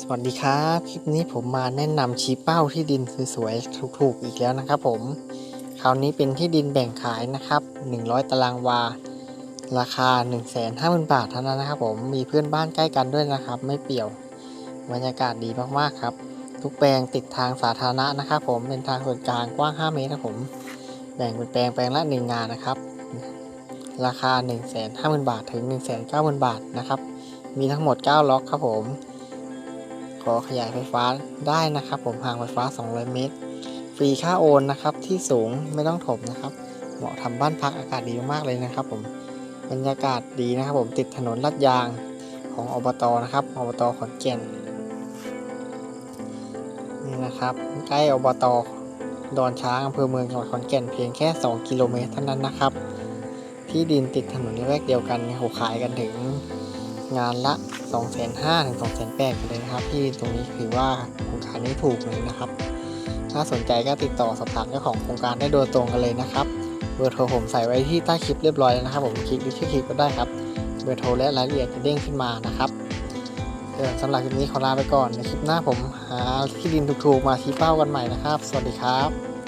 สวัสดีครับ คลิปนี้ผมมาแนะนำชี้เป้าที่ดินสวยๆถูกๆอีกแล้วนะครับผม คราวนี้เป็นที่ดินแบ่งขายนะครับ 100 ตารางวา ราคา 150,000 บาทเท่านั้นนะครับผม มีเพื่อนบ้านใกล้กันด้วยนะครับ ไม่เปี่ยว บรรยากาศดีมากๆครับ ทุกแปลงติดทางสาธารณะนะครับผม เป็นทางส่วนกลางกว้าง 5 เมตรนะผม แบ่งเป็นแปลงแปลงละ 1 งานนะครับ ราคา 150,000 บาทถึง 190,000 บาทนะครับ มีทั้งหมด 9 ล็อกครับผม ขอขยายไฟฟ้าได้นะครับ ผมห่างไฟฟ้า 200 เมตร ฟรีค่าโอนนะครับที่สูงไม่ต้องถมนะครับ เหมาะทำบ้านพักอากาศดีมากเลยนะครับ ผมบรรยากาศดีนะครับ ผมติดถนนลาดยางของอบตนะครับอบตขอนแก่นนี่นะครับใกล้อบตดอนช้างอำเภอเมืองจังหวัดขอนแก่นเพียงแค่ 2 กิโลเมตรเท่านั้นนะครับ ที่ดินติดถนนแวกเดียวกันโหขายกันถึง งานละ 2 5 0 0 0ถึง2 8 0 0 0กันเลยนะครับที่ตรงนี้ถือว่าโครงการนี้ถูกเลยนะครับ ถ้าสนใจก็ติดต่อสอบถามเจ้าของโครงการได้โดยตรงกันเลยนะครับเบอร์โทรผมใส่ไว้ที่ใต้คลิปเรียบร้อยแล้วนะครับผมคลิกหรือชื่อคลิปก็ได้ครับเบอร์โทรและรายละเอียดจะเด้งขึ้นมานะครับเดี๋ยวสำหรับคลิปนี้ขอลาไปก่อนในคลิปหน้าผมหาที่ดินถูกๆมาชี้เป้ากันใหม่นะครับ สวัสดีครับ